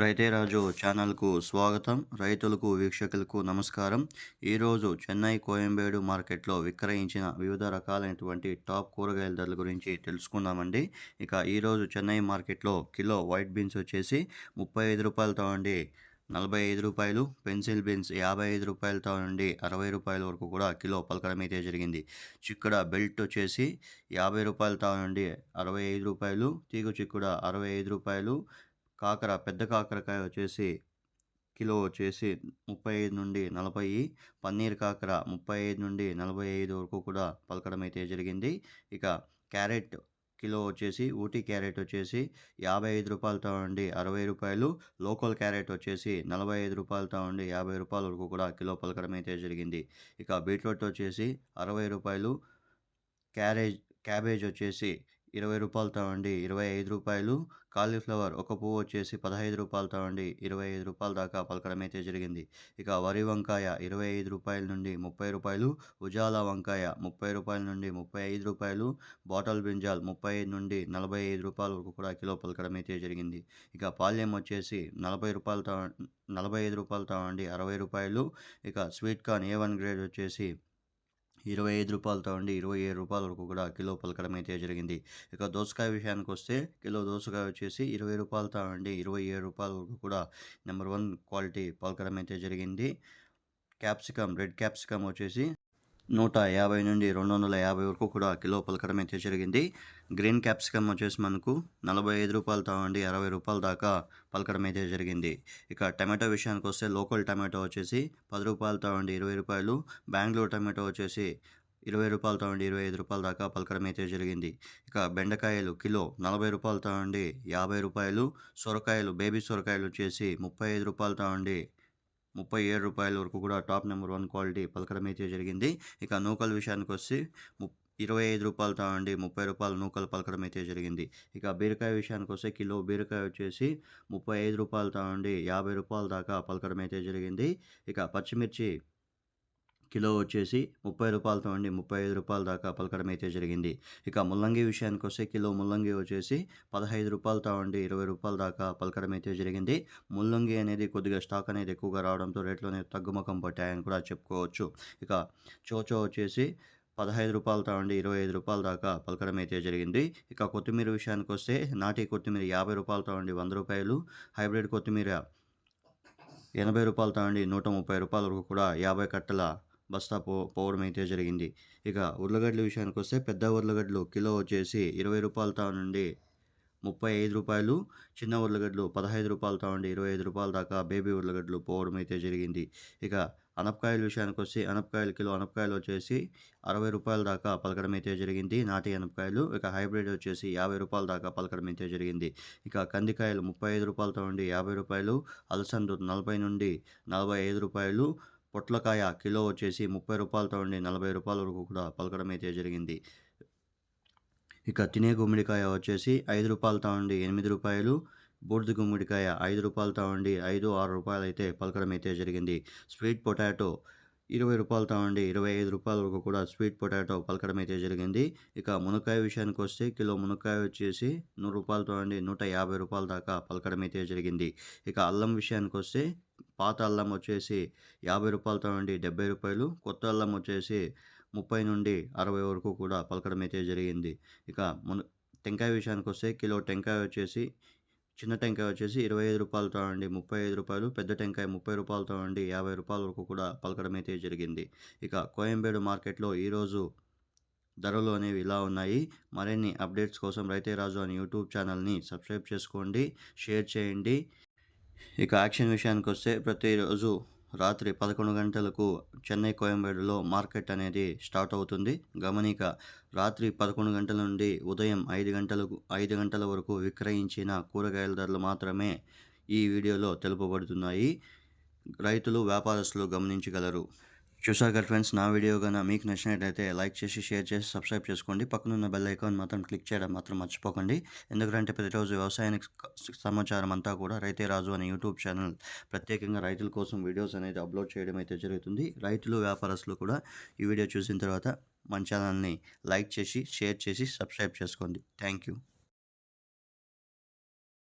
రైతే రాజు ఛానల్కు స్వాగతం. రైతులకు వీక్షకులకు నమస్కారం. ఈరోజు చెన్నై కోయంబేడు మార్కెట్లో విక్రయించిన వివిధ రకాలైనటువంటి టాప్ కూరగాయల ధరల గురించి తెలుసుకుందామండి. ఇక ఈరోజు చెన్నై మార్కెట్లో కిలో వైట్ బీన్స్ వచ్చేసి ముప్పై ఐదు రూపాయలతో అండి నలభై ఐదు రూపాయలు పెన్సిల్ బీన్స్ యాభై ఐదు రూపాయలతో నుండి అరవై రూపాయల వరకు కూడా కిలో పలకడం అయితే జరిగింది. చిక్కుడ బెల్ట్ వచ్చేసి యాభై రూపాయలతో నుండి అరవై ఐదు రూపాయలు తీగ చిక్కుడ అరవై ఐదు రూపాయలు కాకర పెద్ద కాకరకాయ వచ్చేసి కిలో వచ్చేసి ముప్పై ఐదు నుండి నలభై పన్నీర్ కాకర ముప్పై ఐదు నుండి నలభై ఐదు వరకు కూడా పలకడం అయితే జరిగింది. ఇక క్యారెట్ కిలో వచ్చేసి ఊటీ క్యారెట్ వచ్చేసి యాభై ఐదు రూపాయలతో ఉండి అరవై రూపాయలు. లోకల్ క్యారెట్ వచ్చేసి నలభై ఐదు రూపాయలతో ఉండి యాభై రూపాయల వరకు కూడా కిలో పలకడం అయితే జరిగింది. ఇక బీట్రూట్ వచ్చేసి అరవై రూపాయలు. క్యారేజ్ క్యాబేజ్ వచ్చేసి ఇరవై రూపాయలతో ఉండి ఇరవై ఐదు రూపాయలు. కాలీఫ్లవర్ ఒక పువ్వు వచ్చేసి పదహైదు రూపాయలతో ఉండి ఇరవై ఐదు రూపాయల దాకా పలకడం అయితే జరిగింది. ఇక వరి వంకాయ ఇరవై ఐదు రూపాయల నుండి ముప్పై రూపాయలు. ఉజాలా వంకాయ ముప్పై రూపాయల నుండి ముప్పై ఐదు రూపాయలు. బాటల్ బ్రింజాల్ ముప్పై ఐదు నుండి నలభై ఐదు రూపాయల వరకు కూడా కిలో పలకడం అయితే జరిగింది. ఇక పాల్యం వచ్చేసి నలభై రూపాయలతో నలభై ఐదు రూపాయలతో ఉండి అరవై రూపాయలు. ఇక sweet corn A one grade వచ్చేసి ఇరవై ఐదు రూపాయలతో ఉండి ఇరవై ఏడు రూపాయల వరకు కూడా కిలో పలకడం అయితే జరిగింది. ఇక దోసకాయ విషయానికి వస్తే కిలో దోసకాయ వచ్చేసి ఇరవై రూపాయలతో ఉండి ఇరవై ఏడు రూపాయల వరకు కూడా నెంబర్ వన్ క్వాలిటీ పలకడం అయితే జరిగింది. క్యాప్సికమ్ రెడ్ క్యాప్సికమ్ వచ్చేసి నూట యాభై నుండి రెండు వందల యాభై వరకు కూడా కిలో పలకడం అయితే జరిగింది. గ్రీన్ క్యాప్సికమ్ వచ్చేసి మనకు నలభై ఐదు రూపాయలతో అండి అరవై రూపాయల దాకా పలకడం అయితే జరిగింది. ఇక టమాటో విషయానికి వస్తే లోకల్ టమాటో వచ్చేసి పది రూపాయలతో అండి ఇరవై రూపాయలు. బెంగళూరు టమాటో వచ్చేసి ఇరవై రూపాయలతో అండి ఇరవై ఐదు రూపాయల దాకా పలకడం అయితే జరిగింది. ఇక బెండకాయలు కిలో నలభై రూపాయలతో అండి యాభై రూపాయలు. సొరకాయలు బేబీ సొరకాయలు వచ్చేసి ముప్పై ఐదు రూపాయలతో అండి ముప్పై ఏడు రూపాయల వరకు కూడా టాప్ నెంబర్ వన్ క్వాలిటీ పలకడం అయితే జరిగింది. ఇక నూకల విషయానికి వస్తే ము ఇరవై ఐదు రూపాయలతో అండి ముప్పై రూపాయలు నూకలు పలకడం అయితే జరిగింది. ఇక బీరకాయ విషయానికి వస్తే కిలో బీరకాయ వచ్చేసి ముప్పై ఐదు రూపాయలతో అండి యాభై రూపాయల దాకా పలకడం అయితే జరిగింది. ఇక పచ్చిమిర్చి కిలో వచ్చేసి ముప్పై రూపాయలతో అండి. ముప్పై ఐదు రూపాయల దాకా పలకడం అయితే జరిగింది. ఇక ముల్లంగి విషయానికి వస్తే కిలో ముల్లంగి వచ్చేసి పదహైదు రూపాయలతో అండి. ఇరవై రూపాయల దాకా పలకడం అయితే జరిగింది. ముల్లంగి అనేది కొద్దిగా స్టాక్ అనేది ఎక్కువగా రావడంతో రేట్లు అనేది తగ్గుముఖం పట్టాయని కూడా చెప్పుకోవచ్చు. ఇక చోచో వచ్చేసి పదహైదు రూపాయలతో అండి. ఇరవై ఐదు రూపాయల దాకా పలకడం అయితే జరిగింది. ఇక కొత్తిమీర విషయానికి వస్తే నాటి కొత్తిమీర యాభై రూపాయలతో అండి. వంద రూపాయలు. హైబ్రిడ్ కొత్తిమీర ఎనభై రూపాయలతో అండి. నూట ముప్పై రూపాయల వరకు కూడా యాభై కట్టల బస్తా పో పోవడం అయితే జరిగింది. ఇక ఉర్లగడ్డల విషయానికి వస్తే పెద్ద ఉర్లగడ్డలు కిలో వచ్చేసి ఇరవై రూపాయలతో నుండి ముప్పై ఐదు రూపాయలు చిన్న ఉర్లగడ్డలు పదహైదు రూపాయలతో ఉండి ఇరవై ఐదు రూపాయల దాకా బేబీ ఉర్లగడ్డలు పోవడం అయితే జరిగింది. ఇక అనపకాయల విషయానికి వస్తే అనపకాయలు కిలో అనపకాయలు వచ్చేసి అరవై రూపాయల దాకా పలకడం అయితే జరిగింది. నాటి అనపకాయలు ఇక హైబ్రిడ్ వచ్చేసి యాభై రూపాయల దాకా పలకడం అయితే జరిగింది. ఇక కందికాయలు ముప్పై ఐదు రూపాయలతో ఉండి యాభై రూపాయలు అలసందు నలభై నుండి నలభై ఐదు రూపాయలు పొట్లకాయ కిలో వచ్చేసి ముప్పై రూపాయలతో ఉండి నలభై రూపాయల వరకు కూడా పలకడం అయితే జరిగింది. ఇక తినే గుమ్మడికాయ వచ్చేసి ఐదు రూపాయలతో ఉండి ఎనిమిది రూపాయలు బూడిద గుమ్మడికాయ ఐదు రూపాయలతో ఉండి ఐదు ఆరు రూపాయలు అయితే పలకడం అయితే జరిగింది. స్వీట్ పొటాటో ఇరవై రూపాయలతో ఉండి ఇరవై ఐదు రూపాయల వరకు కూడా స్వీట్ పొటాటో పలకడం అయితే జరిగింది. ఇక మునక్కాయ విషయానికి వస్తే కిలో మునక్కాయ వచ్చేసి నూరు రూపాయలతో ఉండి నూట యాభై రూపాయల దాకా పలకడం అయితే జరిగింది. ఇక అల్లం విషయానికి వస్తే పాత అల్లం వచ్చేసి యాభై రూపాయలతో ఉండి డెబ్బై రూపాయలు కొత్త అల్లం వచ్చేసి ముప్పై నుండి అరవై వరకు కూడా పలకడం అయితే జరిగింది. ఇక మున టెంకాయ విషయానికి వస్తే కిలో టెంకాయ వచ్చేసి చిన్న టెంకాయ వచ్చేసి ఇరవై ఐదు రూపాయలతో అండి ముప్పై ఐదు రూపాయలు పెద్ద టెంకాయ ముప్పై రూపాయలతో అండి యాభై రూపాయల వరకు కూడా పలకడం అయితే జరిగింది. ఇక కోయంబేడు మార్కెట్లో ఈరోజు ధరలు అనేవి ఇలా ఉన్నాయి. మరిన్ని అప్డేట్స్ కోసం రైతే రాజు అని యూట్యూబ్ ఛానల్ని సబ్స్క్రైబ్ చేసుకోండి షేర్ చేయండి. ఇక యాక్షన్ విషయానికి వస్తే ప్రతిరోజు రాత్రి పదకొండు గంటలకు చెన్నై కోయంబేడులో మార్కెట్ అనేది స్టార్ట్ అవుతుంది. గమనిక రాత్రి పదకొండు గంటల నుండి ఉదయం ఐదు గంటలకు ఐదు గంటల వరకు విక్రయించిన కూరగాయల ధరలు మాత్రమే ఈ వీడియోలో తెలుపబడుతున్నాయి. రైతులు వ్యాపారస్తులు గమనించగలరు. చూసారు కదా ఫ్రెండ్స్ నా వీడియో కన్నా మీకు నచ్చినట్లయితే లైక్ చేసి షేర్ చేసి సబ్స్క్రైబ్ చేసుకోండి. పక్కనున్న బెల్ ఐకాన్ మాత్రం క్లిక్ చేయడం మాత్రం మర్చిపోకండి. ఎందుకంటే ప్రతిరోజు వ్యవసాయానికి సమాచారం అంతా కూడా రైతే రాజు అనే యూట్యూబ్ ఛానల్ ప్రత్యేకంగా రైతుల కోసం వీడియోస్ అనేది అప్లోడ్ చేయడం అయితే జరుగుతుంది. రైతులు వ్యాపారస్తులు కూడా ఈ వీడియో చూసిన తర్వాత మన ఛానల్ని లైక్ చేసి షేర్ చేసి సబ్స్క్రైబ్ చేసుకోండి. Thank you.